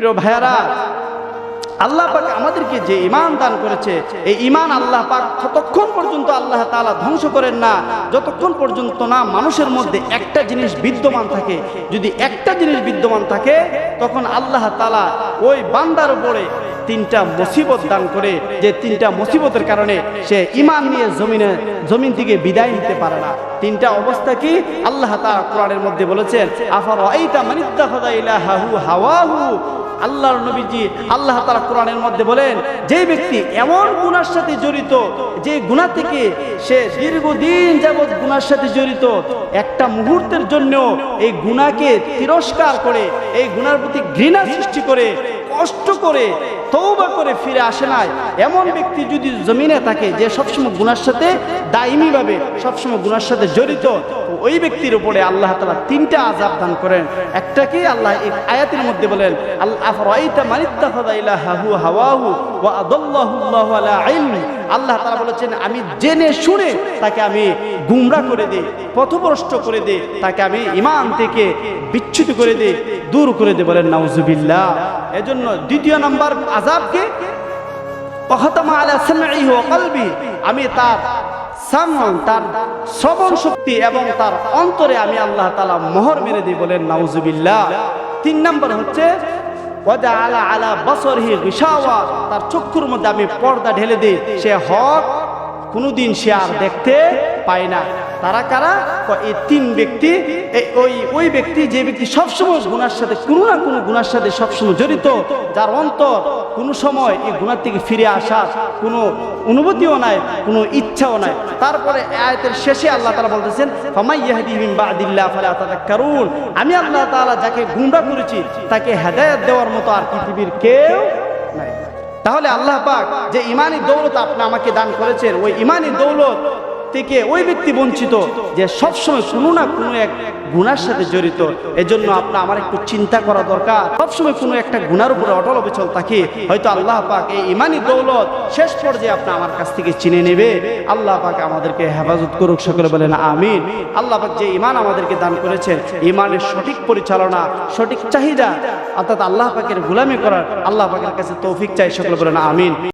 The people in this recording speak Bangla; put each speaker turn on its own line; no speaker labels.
প্রিয় ভাইয়ারা, আল্লাহ পাক আমাদেরকে যে ইমান দান করেছে, এই ইমান আল্লাহ পাক ততক্ষণ পর্যন্ত আল্লাহ তালা ধ্বংস করেন না, যতক্ষণ পর্যন্ত না মানুষের মধ্যে একটা জিনিস বিদ্যমান থাকে, যদি একটা জিনিস বিদ্যমান থাকে, তখন আল্লাহ তালা ওই বান্দার উপরে তিনটা মুসিবত দান করে যে তিনটা মুসিবতের কারণে সে ইমান নিয়ে জমিনে, জমিন থেকে বিদায় নিতে পারে না। তিনটা অবস্থা কি? আল্লাহ তাআলা কোরআনের মধ্যে বলেছেন আফার আইতা হাওয়াহু? আল্লাহর নবীজি আল্লাহ তাআলা কোরআনের মধ্যে বলেন, যে ব্যক্তি এমন গুনার সাথে জড়িত, যে গুনাহ থেকে সে দীর্ঘদিন যাবৎ গুনার সাথে জড়িত, একটা মুহূর্তের জন্য এই গুনাহকে তিরস্কার করে, এই গুনার প্রতি ঘৃণা সৃষ্টি করে কষ্ট করে তৌবা করে ফিরে আসে নাই। এমন ব্যক্তি যদি জমিনে থাকে যে সবসময় গুনার সাথে দায়মিভাবে সবসময় গুনার সাথে জড়িত ওই ব্যক্তির উপরে আল্লাহ তালা তিনটা আজাব দান করেন। একটা কি আল্লাহ আয়াতের মধ্যে বলেন আল্লাহ ওয়া আল্লাহ তাআলা বলেছেন, আমি জেনে শুনে তাকে আমি গুমরা করে দিই, পথভ্রষ্ট করে দেই, তাকে আমি ইমান থেকে বিচ্ছুত করে দেই, দূর করে দেই। বলেন, নাউজুবিল্লাহ। এজন্য দ্বিতীয় নাম্বার আজাবকে আমি তার তার শ্রবণ শক্তি এবং তার অন্তরে আমি আল্লাহ তাআলা মোহর মেরে দিই। বলেন, নাউজুবিল্লাহ। তিন নাম্বার হচ্ছে ওয়াজা আলা আলা বসরহি গিশাওয়া। তার চক্ষুর মধ্যে আমি পর্দা ঢেলে দিই। সে হক, কোনোদিন সে আর দেখতে পায় না। তারা কারা? এই তিন ব্যক্তি ওই ওই ব্যক্তি যে ব্যক্তি সবসময় গুনার সাথে, কোনো না কোনো গুনার সাথে সবসময় জড়িত, যার অন্তর কোনো সময় এই গুনার থেকে ফিরে আসার কোনো অনুভূতিও নাই, কোনো ইচ্ছাও নাই। তারপরে আয়তের শেষে আল্লাহ তালা বলতেছেন, ফামাই ইয়াহদি মিন বাদিল্লাহ ফালা আমি আল্লাহ তালা যাকে গুমরা করেছি, তাকে হেদায়েত দেওয়ার মতো আর পৃথিবীর কেউ নাই। তাহলে আল্লাহ পাক যে ইমানি দৌলত আপনি আমাকে দান করেছেন, ওই ইমানি দৌলত থেকে ওই ব্যক্তি বঞ্চিত যে সবসময় কোনো না কোনো এক গুনার সাথে জড়িত। এজন্য আপনার আমার একটু চিন্তা করা দরকার। সবসময় কোনো একটা গুনার উপরে অটল অবিচল থাকে, হয়তো আল্লাহ পাক এই ইমানি দৌলত শেষ পর্যায়ে আপনি আমার কাছ থেকে চিনে নেবে। আল্লাহ পাক আমাদেরকে হেফাজত করুক, সকলে বলেন আমিন। আল্লাহ পাক যে ইমান আমাদেরকে দান করেছেন ইমানের সঠিক পরিচালনা, সঠিক চাহিদা, অর্থাৎ আল্লাহ পাকের গুলামি করার আল্লাহ পাকের কাছে তৌফিক চাই, সকলে বলেন আমিন।